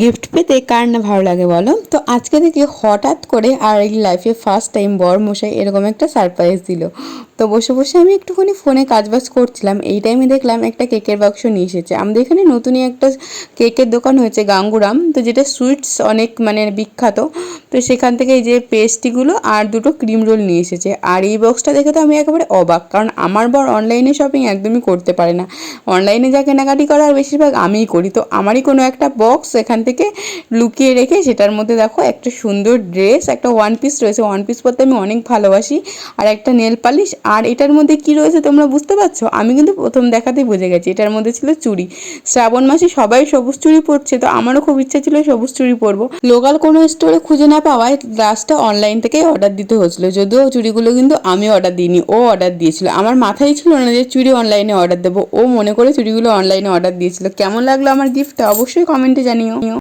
Gift পেতে কার না ভালো লাগে বলো? তো আজকে দেখি হঠাৎ করে আর এই লাইফে ফার্স্ট টাইম বর মশাই এরকম একটা সারপ্রাইজ দিল। তো বসে বসে আমি একটুখানি ফোনে কাজবাজ করছিলাম। এই টাইমে দেখলাম একটা কেকের বাক্স নিয়ে এসেছে। আমাদের এখানে নতুনই একটা কেকের দোকান হয়েছে গাঙ্গুরাম। তো যেটা সুইটস অনেক মানে বিখ্যাত। তো সেখান থেকে এই যে পেস্ট্রিগুলো আর দুটো ক্রিম রোল নিয়ে এসেছে। আর এই বক্সটা দেখে তো আমি একেবারে অবাক, কারণ আমার বর অনলাইনে শপিং একদমই করতে পারে না। অনলাইনে যা কেনাকাটি করে আর বেশিরভাগ আমিই করি। তো আমারই কোনো একটা বক্স এখান থেকে লুকিয়ে রেখে সেটার মধ্যে দেখো একটা সুন্দর ড্রেস, একটা ওয়ান পিস রয়েছে। ওয়ান পিস পরতে আমি অনেক ভালোবাসি। আর একটা নেল পালিশ আর এটার মধ্যে কি রয়েছে তোমরা বুঝতে পারছ? আমি কিন্তু প্রথম দেখাতেই বুঝে গেছি। এটার মধ্যে ছিল চুড়ি। শ্রাবণ মাসে সবাই সবুজ চুড়ি পরছে, তো আমারও খুব ইচ্ছা ছিল সবুজ চুড়ি পরবো। লোকাল কোনো স্টোরে খুঁজে না পাওয়ায় গ্লাসটা অনলাইন থেকেই অর্ডার দিতে হয়েছিলো। যদিও চুড়িগুলো কিন্তু আমি অর্ডার দিইনি, ও অর্ডার দিয়েছিল। আমার মাথায় ছিল না যে চুড়ি অনলাইনে অর্ডার দেবো। ও মনে করে চুড়িগুলো অনলাইনে অর্ডার দিয়েছিল। কেমন লাগল আমার গিফটটা অবশ্যই কমেন্টে জানিও।